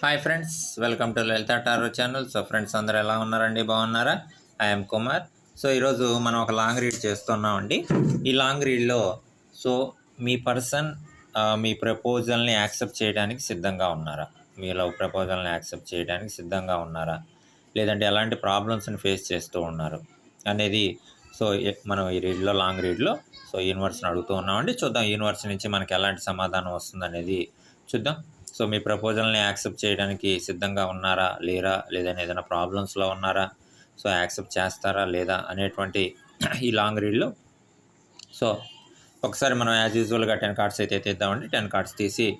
Hi friends welcome to Lalitha tarot channel so friends అందరూ ఎలా ఉన్నారండి? బాగున్నారా? ఐఎమ్ కుమార్ సో ఈరోజు మనం ఒక లాంగ్ రీడ్ చేస్తున్నామండి. ఈ లాంగ్ రీడ్లో సో మీ పర్సన్ మీ ప్రపోజల్ని యాక్సెప్ట్ చేయడానికి సిద్ధంగా ఉన్నారా? మీ లవ్ ప్రపోజల్ని యాక్సెప్ట్ చేయడానికి సిద్ధంగా ఉన్నారా? లేదంటే ఎలాంటి ప్రాబ్లమ్స్ని ఫేస్ చేస్తూ ఉన్నారు? అనేది సో మనం ఈ రీడ్లో లాంగ్ రీడ్లో సో యూనివర్స్ని అడుగుతూ ఉన్నామండి. చూద్దాం యూనివర్స్ నుంచి మనకి ఎలాంటి సమాధానం వస్తుందనేది చూద్దాం. సో మీ ప్రపోజల్ని యాక్సెప్ట్ చేయడానికి సిద్ధంగా ఉన్నారా? లేరా? లేదని ఏదైనా ప్రాబ్లమ్స్లో ఉన్నారా? సో యాక్సెప్ట్ చేస్తారా? లేదా? అనేటువంటి ఈ లాంగ్ రీడ్లో. సో ఒకసారి మనం యాజ్ యూజువల్గా టెన్ కార్డ్స్ అయితే తీద్దామండి. టెన్ కార్డ్స్ తీసి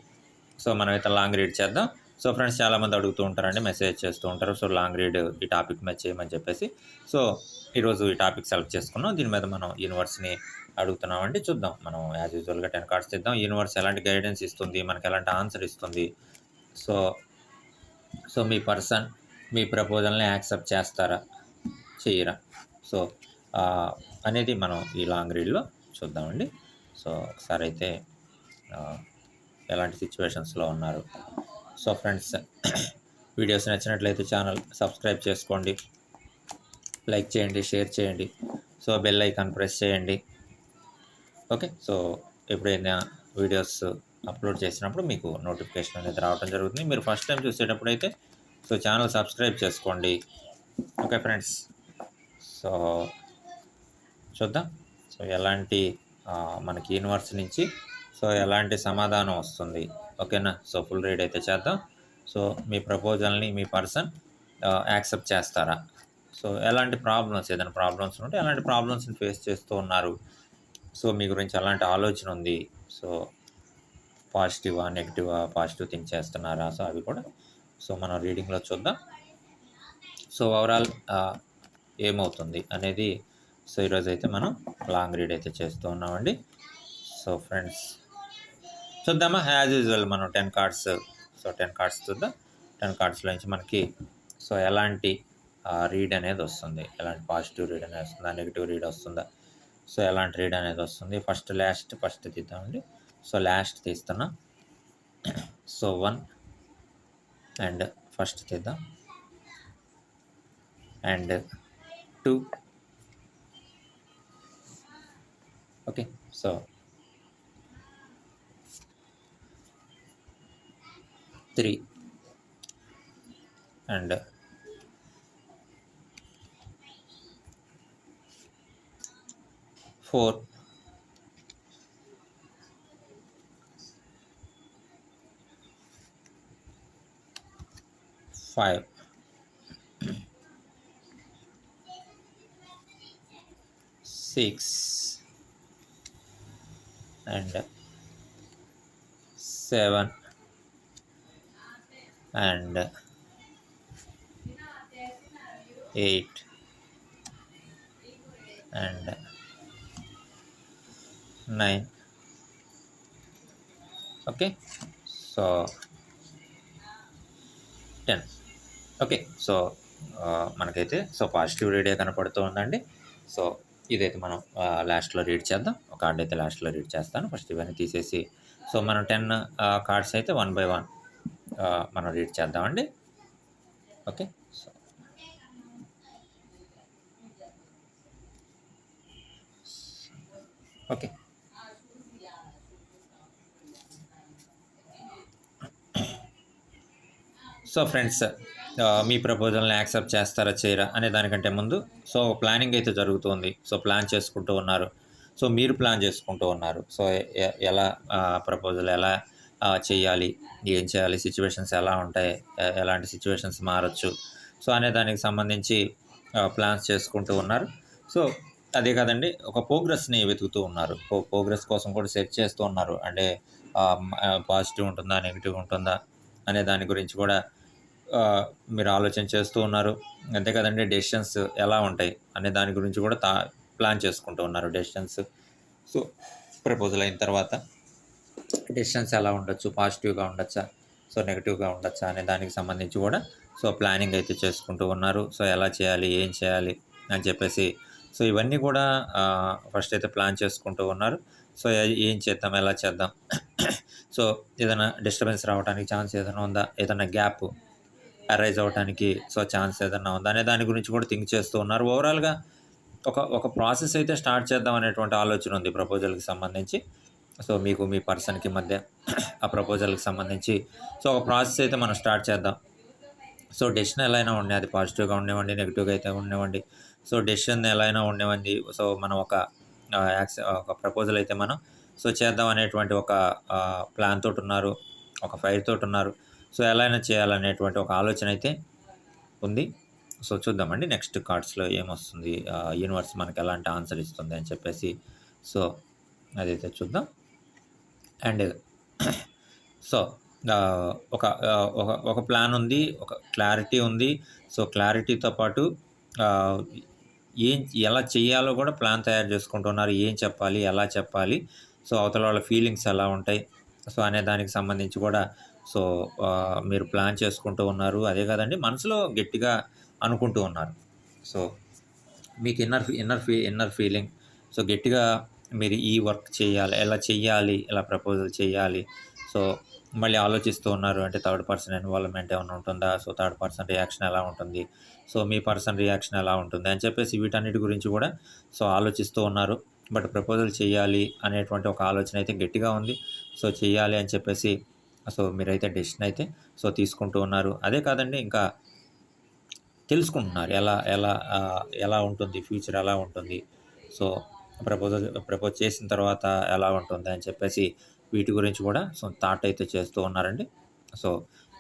సో మనం అయితే లాంగ్ రీడ్ చేద్దాం. సో ఫ్రెండ్స్ చాలామంది అడుగుతూ ఉంటారండి మెసేజ్ చేస్తూ ఉంటారు. సో లాంగ్ రీడ్ ఈ టాపిక్ మీద చేయమని చెప్పేసి. సో ఈరోజు ఈ టాపిక్ సెలెక్ట్ చేసుకున్నాం. దీని మీద మనం యూనివర్స్ని అడుగుతున్నామండి చూద్దాం. మనం యాజ్ యూజువల్గా టెన్ కార్డ్స్ ఇద్దాం యూనివర్స్ ఎలాంటి గైడెన్స్ ఇస్తుంది? మనకి ఎలాంటి ఆన్సర్ ఇస్తుంది? సో సో మీ పర్సన్ మీ ప్రపోజల్ని యాక్సెప్ట్ చేస్తారా? చేయరా? సో అనేది మనం ఈ లాంగ్ రీడ్లో చూద్దామండి. సో ఒకసారి అయితే ఎలాంటి సిచ్యువేషన్స్లో ఉన్నారు? సో ఫ్రెండ్స్ వీడియోస్ నచ్చినట్లయితే ఛానల్ సబ్స్క్రైబ్ చేసుకోండి. లైక్ చేయండి షేర్ చేయండి. సో బెల్ ఐకాన్ ప్రెస్ చేయండి. ఓకే సో ఎప్పుడైనా వీడియోస్ అప్లోడ్ చేసినప్పుడు మీకు నోటిఫికేషన్ అనేది రావడం జరుగుతుంది. మీరు ఫస్ట్ టైం చూసేటప్పుడు అయితే సో ఛానల్ సబ్స్క్రైబ్ చేసుకోండి. ఓకే ఫ్రెండ్స్ సో చూద్దాం. సో ఎలాంటి మనకి యూనివర్స్ నుంచి సో ఎలాంటి సమాధానం వస్తుంది. ఓకేనా సో ఫుల్ రీడ్ అయితే చేద్దాం. సో మీ ప్రపోజల్ని మీ పర్సన్ యాక్సెప్ట్ చేస్తారా? సో ఎలాంటి ప్రాబ్లమ్స్ ఏదైనా ప్రాబ్లమ్స్ ఉంటే ఎలాంటి ప్రాబ్లమ్స్ని ఫేస్ చేస్తూ ఉన్నారు? సో మీ గురించి అలాంటి ఆలోచన ఉంది. సో పాజిటివా నెగిటివా పాజిటివ్ థింక్ చేస్తున్నారా? సో అవి కూడా. సో మనం రీడింగ్లో చూద్దాం. సో ఓవరాల్ ఏమవుతుంది అనేది సో ఈరోజు అయితే మనం లాంగ్ రీడ్ అయితే చేస్తూ ఉన్నామండి. సో ఫ్రెండ్స్ చూద్దామా? యాజ్ యూజువల్ మనం ten cards so ten cards చూద్దాం. టెన్ కార్డ్స్లో నుంచి మనకి సో ఎలాంటి రీడ్ అనేది వస్తుంది? ఎలాంటి పాజిటివ్ రీడ్ అనేది వస్తుందా? నెగిటివ్ రీడ్ వస్తుందా? సో ఎలాంటి రీడ్ అనేది వస్తుంది? ఫస్ట్ లాస్ట్ ఫస్ట్ తీద్దామండి. సో లాస్ట్ తీస్తున్నా. సో వన్ అండ్ ఫస్ట్ తీద్దాం. And two. Okay so three. And 4 5 6 and 7 and 8 and nine okay so ten okay so మనకైతే సో పాజిటివ్ రీడే కనపడుతూ ఉందండి. సో ఇదైతే మనం uh, లాస్ట్లో రీడ్ చేద్దాం. ఒక కార్డ్ అయితే లాస్ట్లో రీడ్ చేస్తాను. ఫస్ట్ ఇవన్నీ తీసేసి సో మనం టెన్ కార్డ్స్ uh, అయితే వన్ బై వన్ మనం రీడ్ చేద్దామండి. Okay so okay so friends మీ ప్రపోజల్ని యాక్సెప్ట్ చేస్తారా చేయరా అనే దానికంటే ముందు సో ప్లానింగ్ అయితే జరుగుతుంది. సో ప్లాన్ చేసుకుంటూ ఉన్నారు. సో మీరు ప్లాన్ చేసుకుంటూ ఉన్నారు. సో ఎలా ప్రపోజల్ ఎలా చేయాలి ఏం చేయాలి సిచ్యువేషన్స్ ఎలా ఉంటాయి ఎలాంటి సిచ్యువేషన్స్ మారచ్చు సో అనే దానికి సంబంధించి ప్లాన్స్ చేసుకుంటూ ఉన్నారు. సో అదే కాదండి ఒక ప్రోగ్రెస్ని వెతుకుతూ ఉన్నారు. ప్రోగ్రెస్ కోసం కూడా సెర్చ్ చేస్తూ ఉన్నారు. అంటే పాజిటివ్ ఉంటుందా నెగిటివ్ ఉంటుందా అనే దాని గురించి కూడా మీరు ఆలోచన చేస్తూ ఉన్నారు. అంతే కదండి డెసిషన్స్ ఎలా ఉంటాయి అనే దాని గురించి కూడా తా ప్లాన్ చేసుకుంటూ ఉన్నారు డెసిషన్స్ సో ప్రపోజల్ అయిన తర్వాత డెసిషన్స్ ఎలా ఉండొచ్చు పాజిటివ్గా ఉండొచ్చా సో నెగిటివ్గా ఉండొచ్చా అనే దానికి సంబంధించి కూడా సో ప్లానింగ్ అయితే చేసుకుంటూ ఉన్నారు. సో ఎలా చేయాలి ఏం చేయాలి అని చెప్పేసి సో ఇవన్నీ కూడా ఫస్ట్ అయితే ప్లాన్ చేసుకుంటూ ఉన్నారు. సో ఏం చేద్దాం ఎలా చేద్దాం సో ఏదైనా డిస్టర్బెన్స్ రావడానికి ఛాన్స్ ఏదైనా ఉందా ఏదైనా గ్యాప్ అరైజ్ అవ్వడానికి సో ఛాన్స్ ఏదైనా ఉందా అనే దాని గురించి కూడా థింక్ చేస్తూ ఉన్నారు. ఓవరాల్గా ఒక ఒక ప్రాసెస్ అయితే స్టార్ట్ చేద్దాం అనేటువంటి ఆలోచన ఉంది ప్రపోజల్కి సంబంధించి. సో మీకు మీ పర్సన్కి మధ్య ఆ ప్రపోజల్కి సంబంధించి. సో ఒక ప్రాసెస్ అయితే మనం స్టార్ట్ చేద్దాం. సో డెసిషన్ ఎలా అయినా ఉండే అది పాజిటివ్గా ఉండేవండి నెగిటివ్గా అయితే ఉండేవండి. సో డెసిషన్ ఎలా అయినా ఉండేవండి. సో మనం ఒక యాక్స ఒక ప్రపోజల్ అయితే మనం సో చేద్దాం అనేటువంటి ఒక ప్లాన్ తోటి ఉన్నారు. ఒక ఫైర్ తోటి ఉన్నారు. సో ఎలా అయినా చేయాలనేటువంటి ఒక ఆలోచన అయితే ఉంది. సో చూద్దామండి నెక్స్ట్ కార్డ్స్లో ఏమొస్తుంది? యూనివర్స్ మనకి ఎలాంటి ఆన్సర్ ఇస్తుంది అని చెప్పేసి. సో అదైతే చూద్దాం. అండ్ సో ఒక ఒక ఒక ప్లాన్ ఉంది ఒక క్లారిటీ ఉంది. సో క్లారిటీతో పాటు ఏం ఎలా చేయాలో కూడా ప్లాన్ తయారు చేసుకుంటున్నారు. ఏం చెప్పాలి? ఎలా చెప్పాలి? సో అవతల వాళ్ళ ఫీలింగ్స్ ఎలా ఉంటాయి? సో అనే దానికి సంబంధించి కూడా సో మీరు ప్లాన్ చేసుకుంటూ ఉన్నారు. అదే కాదండి మనసులో గట్టిగా అనుకుంటూ ఉన్నారు. సో మీకు inner inner fee inner feeling. So గట్టిగా మీరు ఈ వర్క్ చేయాలి ఎలా చేయాలి ఎలా ప్రపోజల్ చేయాలి సో మళ్ళీ ఆలోచిస్తూ ఉన్నారు అంటే థర్డ్ పర్సన్ ఇన్వాల్వ్మెంట్ ఏమైనా ఉంటుందా? సో థర్డ్ పర్సన్ రియాక్షన్ ఎలా ఉంటుంది? సో మీ పర్సన్ రియాక్షన్ ఎలా ఉంటుంది? అని చెప్పేసి వీటన్నిటి గురించి కూడా సో ఆలోచిస్తూ ఉన్నారు. బట్ ప్రపోజల్ చేయాలి అనేటువంటి ఒక ఆలోచన అయితే గట్టిగా ఉంది. సో చేయాలి అని చెప్పేసి సో మీరైతే డెసిషన్ అయితే సో తీసుకుంటూ ఉన్నారు. అదే కాదండి ఇంకా తెలుసుకుంటున్నారు ఎలా ఎలా ఎలా ఉంటుంది ఫ్యూచర్ ఎలా ఉంటుంది. సో ప్రపోజల్ ప్రపోజ్ చేసిన తర్వాత ఎలా ఉంటుంది అని చెప్పేసి వీటి గురించి కూడా సో థాట్ అయితే చేస్తూ ఉన్నారండి. సో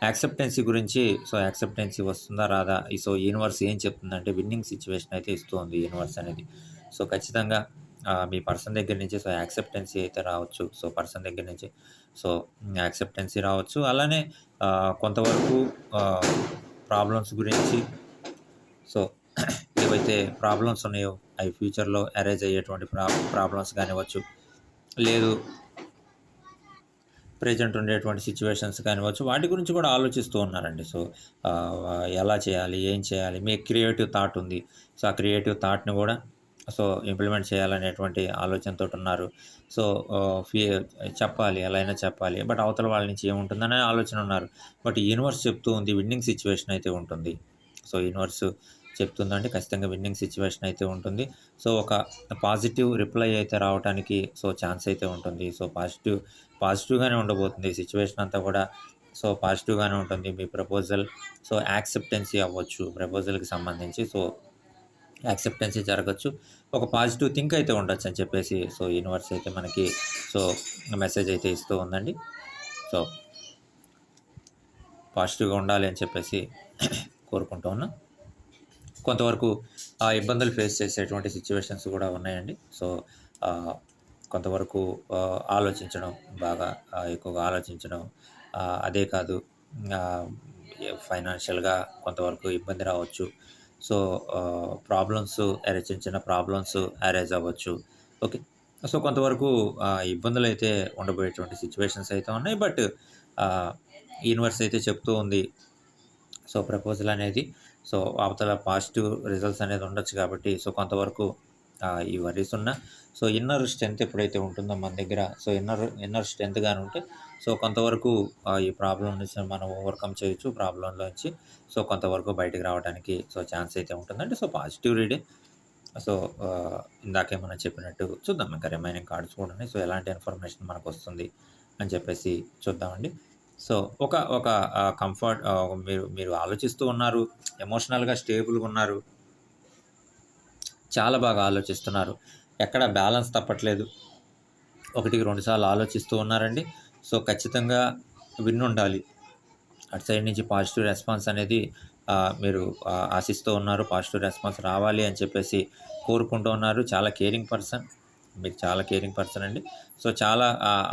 యాక్సెప్టెన్సీ గురించి సో యాక్సెప్టెన్సీ వస్తుందా రాదా? సో యూనివర్స్ ఏం చెప్తుందంటే విన్నింగ్ సిచ్యువేషన్ అయితే ఇస్తుంది యూనివర్స్ అనేది. సో ఖచ్చితంగా మీ పర్సన్ దగ్గర నుంచి సో యాక్సెప్టెన్సీ అయితే రావచ్చు. సో పర్సన్ దగ్గర నుంచి సో యాక్సెప్టెన్సీ రావచ్చు. అలానే కొంతవరకు ప్రాబ్లమ్స్ గురించి సో ఏవైతే ప్రాబ్లమ్స్ ఉన్నాయో అవి ఫ్యూచర్లో అరేజ్ అయ్యేటువంటి ప్రా ప్రాబ్లమ్స్ కానివ్వచ్చు లేదు ప్రజెంట్ ఉండేటువంటి సిచ్యువేషన్స్ కానివ్వచ్చు వాటి గురించి కూడా ఆలోచిస్తూ ఉన్నారండి. సో ఎలా చేయాలి ఏం చేయాలి మీ క్రియేటివ్ థాట్ ఉంది. సో ఆ క్రియేటివ్ థాట్ని కూడా సో ఇంప్లిమెంట్ చేయాలనేటువంటి ఆలోచనతో ఉన్నారు సో ఫీ చెప్పాలి ఎలా అయినా చెప్పాలి. బట్ అవతల వాళ్ళ నుంచి ఏముంటుందనే ఆలోచన ఉన్నారు బట్ యూనివర్స్ చెప్తూ ఉంది విన్నింగ్ సిచ్యువేషన్ అయితే ఉంటుంది. సో యూనివర్స్ చెప్తుందంటే ఖచ్చితంగా విన్నింగ్ సిచ్యువేషన్ అయితే ఉంటుంది. సో ఒక పాజిటివ్ రిప్లై అయితే రావడానికి సో ఛాన్స్ అయితే ఉంటుంది. సో పాజిటివ్ పాజిటివ్గానే ఉండబోతుంది. సిచ్యువేషన్ అంతా కూడా సో పాజిటివ్గానే ఉంటుంది. మీ ప్రపోజల్ సో యాక్సెప్టెన్సీ అవ్వచ్చు. ప్రపోజల్కి సంబంధించి. సో యాక్సెప్టెన్సీ జరగచ్చు. ఒక పాజిటివ్ థింక్ అయితే ఉండొచ్చు అని చెప్పేసి సో యూనివర్స్ అయితే మనకి సో మెసేజ్ అయితే ఇస్తూ ఉందండి. సో పాజిటివ్గా ఉండాలి అని చెప్పేసి కోరుకుంటూ ఉన్నా. కొంతవరకు ఆ ఇబ్బందులు ఫేస్ చేసేటువంటి సిచ్యువేషన్స్ కూడా ఉన్నాయండి. సో కొంతవరకు ఆలోచించడం బాగా ఎక్కువగా ఆలోచించడం అదే కాదు ఫైనాన్షియల్గా కొంతవరకు ఇబ్బంది రావచ్చు. సో ప్రాబ్లమ్స్ చిన్న చిన్న ప్రాబ్లమ్స్ అరేజ్ అవ్వచ్చు. ఓకే. సో కొంతవరకు ఇబ్బందులు అయితే ఉండబోయేటువంటి సిచ్యువేషన్స్ అయితే ఉన్నాయి. బట్ యూనివర్స్ అయితే చెప్తూ ఉంది. సో ప్రపోజల్ అనేది సో అవతల పాజిటివ్ రిజల్ట్స్ అనేది ఉండొచ్చు కాబట్టి సో కొంతవరకు ఈ వరీస్ ఉన్న సో ఇన్నర్ స్ట్రెంత్ ఎప్పుడైతే ఉంటుందో మన దగ్గర సో ఇన్నర్ ఇన్నర్ స్ట్రెంత్ కానీ ఉంటే సో కొంతవరకు ఈ ప్రాబ్లం నుంచి మనం ఓవర్కమ్ చేయొచ్చు ప్రాబ్లంలోంచి సో కొంతవరకు బయటకు రావడానికి సో ఛాన్స్ అయితే ఉంటుందండి. So positive reading. సో ఇందాకే మనం చెప్పినట్టు చూద్దాం. ఇంకా రిమైనింగ్ కార్డ్స్ కూడా ఉన్నాయి. సో ఎలాంటి ఇన్ఫర్మేషన్ మనకు వస్తుంది అని చెప్పేసి చూద్దామండి. సో ఒక ఒక కంఫర్ట్ మీరు మీరు ఆలోచిస్తూ ఉన్నారు. ఎమోషనల్గా స్టేబుల్గా ఉన్నారు. చాలా బాగా ఆలోచిస్తున్నారు. ఎక్కడ బ్యాలెన్స్ తప్పట్లేదు. ఒకటికి రెండుసార్లు ఆలోచిస్తూ ఉన్నారండి. సో ఖచ్చితంగా విన్ ఉండాలి అటు సైడ్ నుంచి పాజిటివ్ రెస్పాన్స్ అనేది మీరు ఆశిస్తూ ఉన్నారు పాజిటివ్ రెస్పాన్స్ రావాలి అని చెప్పేసి కోరుకుంటూ ఉన్నారు. చాలా కేరింగ్ పర్సన్ మీరు చాలా కేరింగ్ పర్సన్ అండి. సో చాలా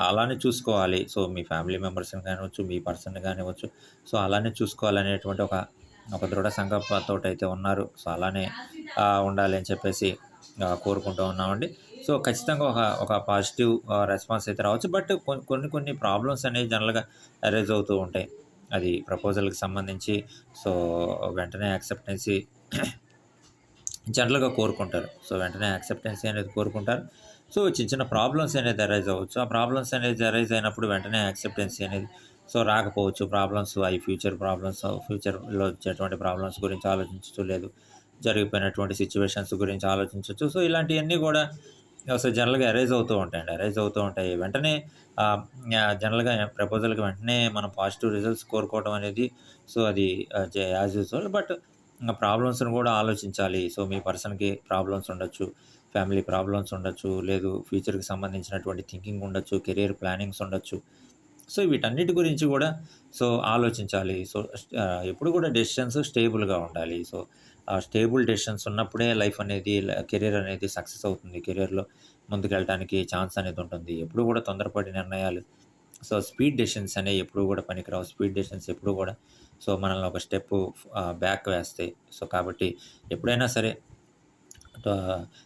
అలానే చూసుకోవాలి. సో మీ ఫ్యామిలీ మెంబర్స్ని కానివచ్చు మీ పర్సన్ కానివ్వచ్చు సో అలానే చూసుకోవాలనేటువంటి ఒక ఒక దృఢ సంకల్పంతో అయితే ఉన్నారు. సో అలానే ఉండాలి అని చెప్పేసి కోరుకుంటూ ఉన్నామండి. సో ఖచ్చితంగా ఒక ఒక పాజిటివ్ రెస్పాన్స్ అయితే రావచ్చు. బట్ కొన్ని కొన్ని కొన్ని ప్రాబ్లమ్స్ అనేవి జనరల్గా అరేజ్ అవుతూ ఉంటాయి. అది ప్రపోజల్కి సంబంధించి సో వెంటనే యాక్సెప్టెన్సీ జనరల్గా కోరుకుంటారు. సో వెంటనే యాక్సెప్టెన్సీ అనేది కోరుకుంటారు. సో చిన్న చిన్న ప్రాబ్లమ్స్ అనేది అరైజ్ అవ్వచ్చు. ఆ ప్రాబ్లమ్స్ అనేది అరైజ్ అయినప్పుడు వెంటనే యాక్సెప్టెన్సీ అనేది సో రాకపోవచ్చు. ప్రాబ్లమ్స్ అవి ఫ్యూచర్ ప్రాబ్లమ్స్ ఫ్యూచర్లో వచ్చేటువంటి ప్రాబ్లమ్స్ గురించి ఆలోచించలేదు లేదు జరిగిపోయినటువంటి సిచ్యువేషన్స్ గురించి ఆలోచించవచ్చు సో ఇలాంటివన్నీ కూడా సో జనరల్గా అరైజ్ అవుతూ ఉంటాయండి. అరైజ్ అవుతూ ఉంటాయి. వెంటనే జనరల్గా ప్రపోజల్కి వెంటనే మనం పాజిటివ్ రిజల్ట్స్ కోరుకోవడం అనేది సో అది యాజ్ యూజువల్ బట్ ప్రాబ్లమ్స్ని కూడా ఆలోచించాలి. సో మీ పర్సన్కి ప్రాబ్లమ్స్ ఉండొచ్చు ఫ్యామిలీ ప్రాబ్లమ్స్ ఉండొచ్చు లేదు ఫ్యూచర్కి సంబంధించినటువంటి థింకింగ్ ఉండొచ్చు కెరియర్ ప్లానింగ్స్ ఉండొచ్చు. సో వీటన్నిటి గురించి కూడా సో ఆలోచించాలి. సో ఎప్పుడు కూడా డెసిషన్స్ స్టేబుల్గా ఉండాలి. సో స్టేబుల్ డెసిషన్స్ ఉన్నప్పుడే లైఫ్ అనేది కెరీర్ అనేది సక్సెస్ అవుతుంది. కెరీర్లో ముందుకెళ్ళడానికి ఛాన్స్ అనేది ఉంటుంది. ఎప్పుడు కూడా తొందరపడి నిర్ణయాలు. సో స్పీడ్ డెసిషన్స్ అనేవి ఎప్పుడు కూడా పనికిరావు. స్పీడ్ డెసిషన్స్ ఎప్పుడు కూడా సో మనల్ని ఒక స్టెప్ బ్యాక్ వేస్తాయి. సో కాబట్టి ఎప్పుడైనా సరే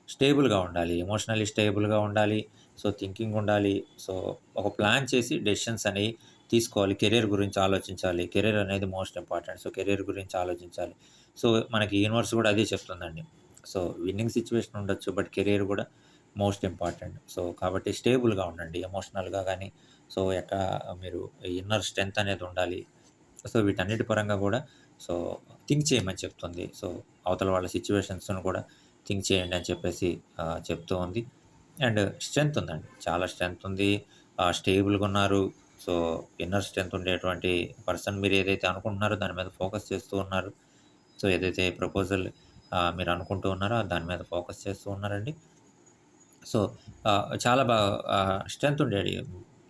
స్టేబుల్గా ఉండాలి. ఎమోషనల్లీ స్టేబుల్గా ఉండాలి. సో థింకింగ్ ఉండాలి. సో ఒక ప్లాన్ చేసి డెసిషన్స్ అనేవి తీసుకోవాలి. కెరీర్ గురించి ఆలోచించాలి. కెరీర్ అనేది మోస్ట్ ఇంపార్టెంట్. సో కెరీర్ గురించి ఆలోచించాలి. సో మనకి యూనివర్స్ కూడా అదే చెప్తుందండి. సో విన్నింగ్ సిచ్యువేషన్ ఉండొచ్చు బట్ కెరీర్ కూడా మోస్ట్ ఇంపార్టెంట్ సో కాబట్టి స్టేబుల్గా ఉండండి ఎమోషనల్గా కానీ సో ఎక్కడ మీరు ఇన్నర్ స్ట్రెంత్ అనేది ఉండాలి. సో వీటన్నిటి పరంగా కూడా సో థింక్ చేయమని చెప్తుంది. సో అవతల వాళ్ళ సిచ్యువేషన్స్ను కూడా థింక్ చేయండి అని చెప్పేసి చెప్తూ ఉంది. అండ్ స్ట్రెంత్ ఉందండి. చాలా స్ట్రెంత్ ఉంది. స్టేబుల్గా ఉన్నారు. సో ఇన్నర్ స్ట్రెంత్ ఉండేటువంటి పర్సన్ మీరు ఏదైతే అనుకుంటున్నారో దాని మీద ఫోకస్ చేస్తూ ఉన్నారు. సో ఏదైతే ప్రపోజల్ మీరు అనుకుంటూ ఉన్నారో దాని మీద ఫోకస్ చేస్తూ ఉన్నారండి. సో చాలా బాగా స్ట్రెంత్ ఉండేది.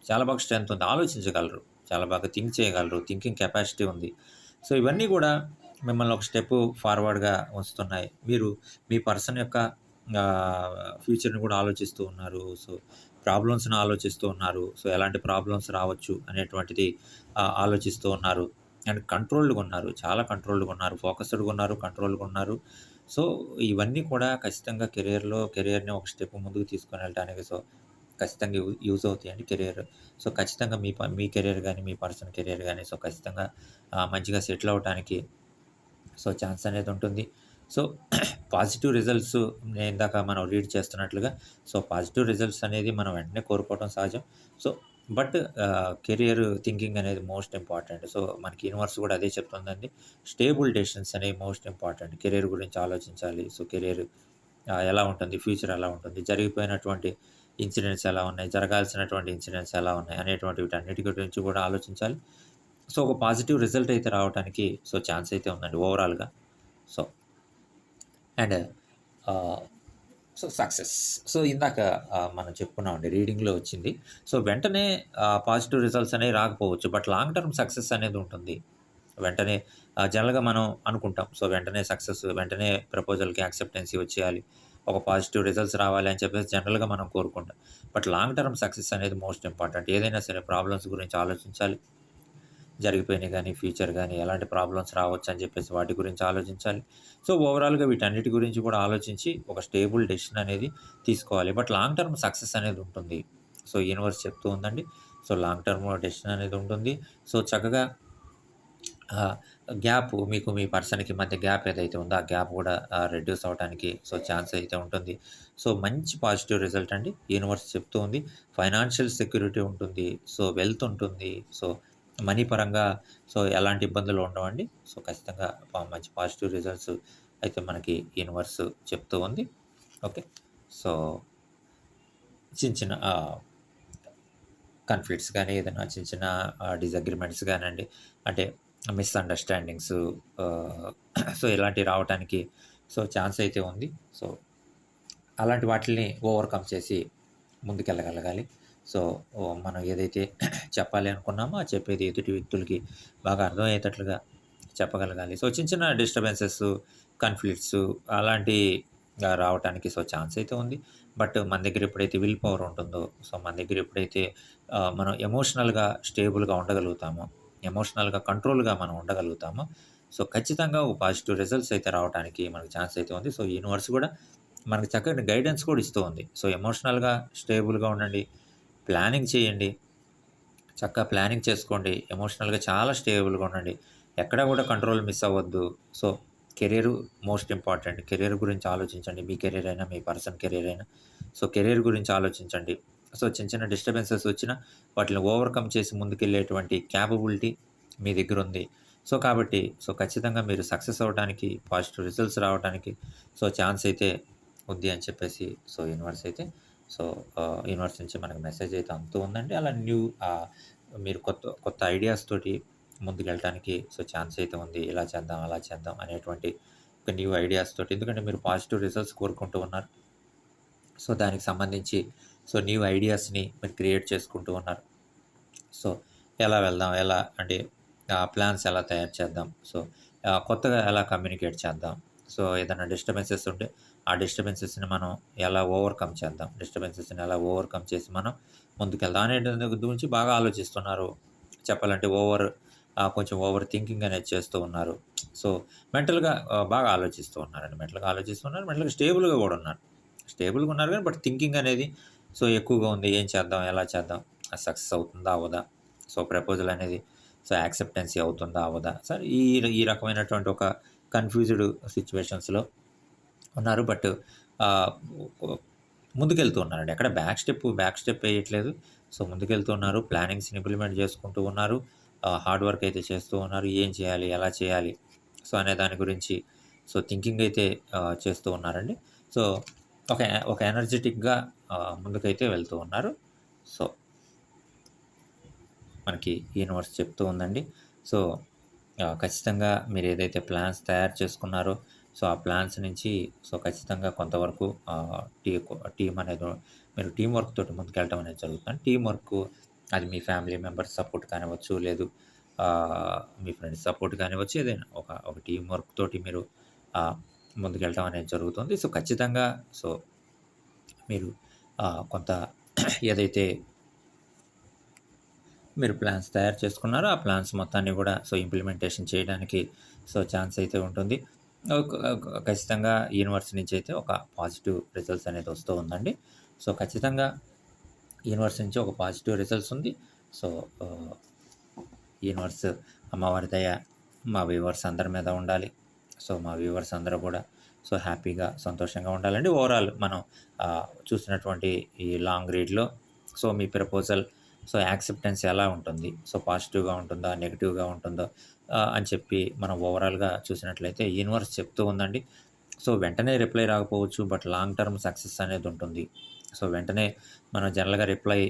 చాలా బాగా స్ట్రెంత్ ఉంది. ఆలోచించగలరు. చాలా బాగా థింక్ చేయగలరు. థింకింగ్ కెపాసిటీ ఉంది. సో ఇవన్నీ కూడా మిమ్మల్ని ఒక స్టెప్ ఫార్వర్డ్గా ఉంచుతున్నాయి. మీరు మీ పర్సన్ యొక్క ఫ్యూచర్ని కూడా ఆలోచిస్తూ ఉన్నారు. సో ప్రాబ్లమ్స్ని ఆలోచిస్తూ ఉన్నారు. సో ఎలాంటి ప్రాబ్లమ్స్ రావచ్చు అనేటువంటిది ఆలోచిస్తూ ఉన్నారు. అండ్ కంట్రోల్డ్గా ఉన్నారు చాలా కంట్రోల్డ్గా ఉన్నారు ఫోకస్డ్గా ఉన్నారు కంట్రోల్గా ఉన్నారు సో ఇవన్నీ కూడా ఖచ్చితంగా కెరియర్లో కెరియర్ని ఒక స్టెప్ ముందుకు తీసుకొని వెళ్ళడానికి సో ఖచ్చితంగా యూజ్ అవుతాయండి కెరియర్. సో ఖచ్చితంగా మీ ప- మీ కెరియర్ కానీ మీ పర్సన్ కెరియర్ కానీ సో ఖచ్చితంగా మంచిగా సెటిల్ అవడానికి సో ఛాన్స్ అనేది ఉంటుంది. సో పాజిటివ్ రిజల్ట్స్ నేను ఇందాక మనం రీడ్ చేస్తున్నట్లుగా సో పాజిటివ్ రిజల్ట్స్ అనేది మనం వెంటనే కోరుకోవడం సహజం. సో బట్ కెరియర్ థింకింగ్ అనేది మోస్ట్ ఇంపార్టెంట్. సో మనకి యూనివర్స్ కూడా అదే చెప్తుందండి. స్టేబుల్ డెసిషన్స్ అనేవి మోస్ట్ ఇంపార్టెంట్. కెరియర్ గురించి ఆలోచించాలి. సో కెరియర్ ఎలా ఉంటుంది? ఫ్యూచర్ ఎలా ఉంటుంది? జరిగిపోయినటువంటి ఇన్సిడెంట్స్ ఎలా ఉన్నాయి? జరగాల్సినటువంటి ఇన్సిడెంట్స్ ఎలా ఉన్నాయి? అనేటువంటి వీటన్నిటి గురించి కూడా ఆలోచించాలి. సో ఒక పాజిటివ్ రిజల్ట్ అయితే రావడానికి సో ఛాన్స్ అయితే ఉందండి ఓవరాల్గా. So and so success. So ఇందాక మనం చెప్పుకున్నామండి రీడింగ్లో వచ్చింది. సో వెంటనే పాజిటివ్ రిజల్ట్స్ అనేవి రాకపోవచ్చు బట్ లాంగ్ టర్మ్ సక్సెస్ అనేది ఉంటుంది. వెంటనే జనరల్గా మనం అనుకుంటాం. సో వెంటనే సక్సెస్ వెంటనే ప్రపోజల్కి యాక్సెప్టెన్సీ వచ్చేయాలి. ఒక పాజిటివ్ రిజల్ట్స్ రావాలి అని చెప్పేసి జనరల్గా మనం కోరుకుంటాం. బట్ లాంగ్ టర్మ్ సక్సెస్ అనేది మోస్ట్ ఇంపార్టెంట్. ఏదైనా సరే ప్రాబ్లమ్స్ గురించి ఆలోచించాలి. జరిగిపోయినాయి కానీ ఫ్యూచర్ కానీ ఎలాంటి ప్రాబ్లమ్స్ రావచ్చు అని చెప్పేసి వాటి గురించి ఆలోచించాలి. సో ఓవరాల్గా వీటన్నిటి గురించి కూడా ఆలోచించి ఒక స్టేబుల్ డెసిషన్ అనేది తీసుకోవాలి. బట్ లాంగ్ టర్మ్ సక్సెస్ అనేది ఉంటుంది. సో యూనివర్స్ చెప్తూ ఉందండి. సో లాంగ్ టర్మ్ డెసిషన్ అనేది ఉంటుంది. సో చక్కగా గ్యాప్ మీకు మీ పర్సన్కి మధ్య గ్యాప్ ఏదైతే ఉందో ఆ గ్యాప్ కూడా రెడ్యూస్ అవ్వడానికి సో ఛాన్స్ అయితే ఉంటుంది. సో మంచి పాజిటివ్ రిజల్ట్ అండి. యూనివర్స్ చెప్తూ ఉంది. ఫైనాన్షియల్ సెక్యూరిటీ ఉంటుంది. సో వెల్త్ ఉంటుంది. సో మనీ పరంగా సో ఎలాంటి ఇబ్బందులు ఉండవండి. సో ఖచ్చితంగా మంచి పాజిటివ్ రిజల్ట్స్ అయితే మనకి యూనివర్స్ చెప్తూ ఉంది. ఓకే. సో చిన్న చిన్న కన్ఫ్లిక్ట్స్ కానీ ఏదైనా చిన్న చిన్న డిజగ్రిమెంట్స్ కానివ్వండి అంటే మిస్అండర్స్టాండింగ్స్ సో ఇలాంటివి రావడానికి సో ఛాన్స్ అయితే ఉంది. సో అలాంటి వాటిని ఓవర్కమ్ చేసి ముందుకెళ్ళగలగాలి. సో మనం ఏదైతే చెప్పాలి అనుకున్నామో ఆ చెప్పేది ఎదుటి వ్యక్తులకి బాగా అర్థమయ్యేటట్లుగా చెప్పగలగాలి. సో చిన్న చిన్న డిస్టర్బెన్సెస్ కన్ఫ్లిక్ట్స్ అలాంటి రావడానికి సో ఛాన్స్ అయితే ఉంది. బట్ మన దగ్గర ఎప్పుడైతే విల్ పవర్ ఉంటుందో సో మన దగ్గర ఎప్పుడైతే మనం ఎమోషనల్గా స్టేబుల్గా ఉండగలుగుతామో ఎమోషనల్గా కంట్రోల్గా మనం ఉండగలుగుతామో సో ఖచ్చితంగా ఓ పాజిటివ్ రిజల్ట్స్ అయితే రావడానికి మనకు ఛాన్స్ అయితే ఉంది. సో యూనివర్స్ కూడా మనకి చక్కని గైడెన్స్ కూడా ఇస్తూ ఉంది. సో ఎమోషనల్గా స్టేబుల్గా ఉండండి. ప్లానింగ్ చేయండి. చక్కగా ప్లానింగ్ చేసుకోండి. ఎమోషనల్గా చాలా స్టేబుల్గా ఉండండి. ఎక్కడ కూడా కంట్రోల్ మిస్ అవ్వద్దు. So career most important. Career గురించి ఆలోచించండి. మీ కెరీర్ అయినా మీ పర్సన్ కెరీర్ అయినా. సో కెరీర్ గురించి ఆలోచించండి. సో చిన్న చిన్న డిస్టర్బెన్సెస్ వచ్చినా వాటిని ఓవర్కమ్ చేసి ముందుకెళ్ళేటువంటి క్యాపబిలిటీ మీ దగ్గర ఉంది. సో కాబట్టి సో ఖచ్చితంగా మీరు సక్సెస్ అవ్వడానికి పాజిటివ్ రిజల్ట్స్ రావడానికి సో ఛాన్స్ అయితే ఉంది అని చెప్పేసి సో యూనివర్స్ అయితే సో యూనివర్స్ నుంచి మనకు మెసేజ్ అయితే అంతూ ఉందండి. అలా న్యూ మీరు కొత్త కొత్త ఐడియాస్ తోటి ముందుకెళ్ళడానికి సో ఛాన్స్ అయితే ఉంది. ఇలా చేద్దాం అలా చేద్దాం అనేటువంటి ఒక న్యూ ఐడియాస్ తోటి. ఎందుకంటే మీరు పాజిటివ్ రిజల్ట్స్ కోరుకుంటూ ఉన్నారు. సో దానికి సంబంధించి సో న్యూ ఐడియాస్ని మీరు క్రియేట్ చేసుకుంటూ ఉన్నారు. సో ఎలా వెళ్దాం ఎలా అంటే ప్లాన్స్ ఎలా తయారు చేద్దాం. సో కొత్తగా ఎలా కమ్యూనికేట్ చేద్దాం. సో ఏదైనా డిస్టర్బెన్సెస్ ఉంటే ఆ డిస్టర్బెన్సెస్ని మనం ఎలా ఓవర్కమ్ చేద్దాం? డిస్టర్బెన్సెస్ని ఎలా ఓవర్కమ్ చేసి మనం ముందుకెళ్దాం అనే గురించి బాగా ఆలోచిస్తున్నారు. చెప్పాలంటే ఓవర్ కొంచెం ఓవర్ థింకింగ్ అనేది చేస్తూ ఉన్నారు. సో మెంటల్గా బాగా ఆలోచిస్తూ ఉన్నారండి. మెంటల్గా ఆలోచిస్తున్నారు మెంటల్గా స్టేబుల్గా కూడా ఉన్నారు. స్టేబుల్గా ఉన్నారు కానీ బట్ థింకింగ్ అనేది సో ఎక్కువగా ఉంది. ఏం చేద్దాం? ఎలా చేద్దాం? సక్సెస్ అవుతుందా? అవదా సో ప్రపోజల్ అనేది సో యాక్సెప్టెన్సీ అవుతుందా? అవదా సార్ ఈ ఈ రకమైనటువంటి ఒక కన్ఫ్యూజ్డ్ సిచ్యువేషన్స్లో ఉన్నారు. బట్ ముందుకెళ్తూ ఉన్నారండి ఎక్కడ బ్యాక్ స్టెప్ బ్యాక్ స్టెప్ వేయట్లేదు. సో ముందుకెళ్తూ ఉన్నారు ప్లానింగ్స్ని ఇంప్లిమెంట్ చేసుకుంటూ ఉన్నారు. హార్డ్ వర్క్ అయితే చేస్తూ ఉన్నారు. ఏం చేయాలి ఎలా చేయాలి? సో అనే దాని గురించి సో థింకింగ్ అయితే చేస్తూ ఉన్నారండి. సో ఒక ఒక ఎనర్జెటిక్గా ముందుకైతే వెళ్తూ ఉన్నారు. సో మనకి యూనివర్స్ చెప్తూ ఉందండి. సో ఖచ్చితంగా మీరు ఏదైతే ప్లాన్స్ తయారు చేసుకున్నారో సో ఆ ప్లాన్స్ నుంచి సో ఖచ్చితంగా కొంతవరకు టీ టీం అనేది మీరు టీం వర్క్ తోటి ముందుకెళ్ళటం అనేది జరుగుతుంది. టీం వర్క్ అది మీ ఫ్యామిలీ మెంబర్స్ సపోర్ట్ కానివ్వచ్చు లేదు మీ ఫ్రెండ్స్ సపోర్ట్ కానివ్వచ్చు ఏదైనా ఒక ఒక టీం వర్క్ తోటి మీరు ఆ, ముందుకెళ్ళటం అనేది జరుగుతుంది. సో ఖచ్చితంగా సో మీరు కొంత ఏదైతే మీరు ప్లాన్స్ తయారు చేసుకున్నారో ఆ ప్లాన్స్ మొత్తాన్ని కూడా సో ఇంప్లిమెంటేషన్ చేయడానికి సో ఛాన్స్ అయితే ఉంటుంది. ఖచ్చితంగా యూనివర్స్ నుంచి అయితే ఒక పాజిటివ్ రిజల్ట్స్ అనేది వస్తూ ఉందండి. సో ఖచ్చితంగా యూనివర్స్ నుంచి ఒక పాజిటివ్ రిజల్ట్స్ ఉంది. సో యూనివర్స్ uh, అమ్మవారి దయ మా వ్యూవర్స్ అందరి మీద ఉండాలి. సో మా వ్యూవర్స్ అందరూ కూడా సో హ్యాపీగా సంతోషంగా ఉండాలండి. ఓవరాల్ మనం uh, చూసినటువంటి ఈ లాంగ్ రీడ్లో సో మీ ప్రపోజల్ సో యాక్సెప్టెన్స్ ఎలా ఉంటుంది? సో పాజిటివ్గా ఉంటుందా? నెగిటివ్గా ఉంటుందో? అని చెప్పి మనం ఓవరాల్గా చూసినట్లయితే యూనివర్స్ చెప్తూ ఉందండి. సో వెంటనే రిప్లై రాకపోవచ్చు బట్ లాంగ్ టర్మ్ సక్సెస్ అనేది ఉంటుంది. సో వెంటనే మనం జనరల్గా రిప్లై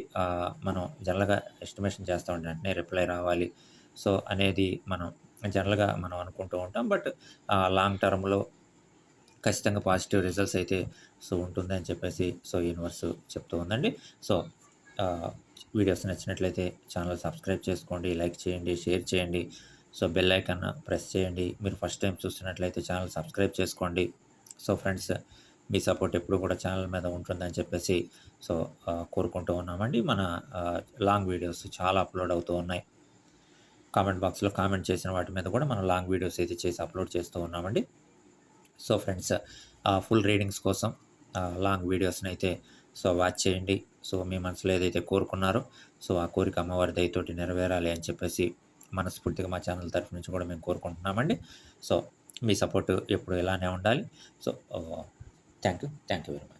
మనం జనరల్గా ఎస్టిమేషన్ చేస్తూ ఉంటాం వెంటనే రిప్లై రావాలి. సో అనేది మనం జనరల్గా మనం అనుకుంటూ ఉంటాం. బట్ లాంగ్ టర్మ్లో ఖచ్చితంగా పాజిటివ్ రిజల్ట్స్ అయితే సో ఉంటుంది అని చెప్పేసి సో యూనివర్స్ చెప్తూ ఉందండి. సో వీడియోస్ నచ్చినట్లయితే ఛానల్ సబ్స్క్రైబ్ చేసుకోండి లైక్ చేయండి షేర్ చేయండి. సో బెల్ ఐకాన్ ప్రెస్ చేయండి. మీరు ఫస్ట్ టైం చూస్తున్నట్లయితే ఛానల్ సబ్స్క్రైబ్ చేసుకోండి. సో ఫ్రెండ్స్ మీ సపోర్ట్ ఎప్పుడు కూడా ఛానల్ మీద ఉంటుందని చెప్పేసి సో కోరుకుంటూ ఉన్నామండి. మన లాంగ్ వీడియోస్ చాలా అప్లోడ్ అవుతూ ఉన్నాయి. కామెంట్ బాక్స్లో కామెంట్ చేసిన వాటి మీద కూడా మనం లాంగ్ వీడియోస్ అయితే చేసి అప్లోడ్ చేస్తూ ఉన్నామండి. సో ఫ్రెండ్స్ ఫుల్ రీడింగ్స్ కోసం లాంగ్ వీడియోస్ని అయితే సో వాచ్ చేయండి. సో మీ మనసులో ఏదైతే కోరుకున్నారో సో ఆ కోరిక అమ్మవారి దయతోటి నెరవేరాలి అని చెప్పేసి మనస్ఫూర్తిగా మా ఛానల్ తరఫు నుంచి కూడా మేము కోరుకుంటున్నామండి. సో మీ సపోర్ట్ ఎప్పుడు ఇలానే ఉండాలి. So thank you thank you very much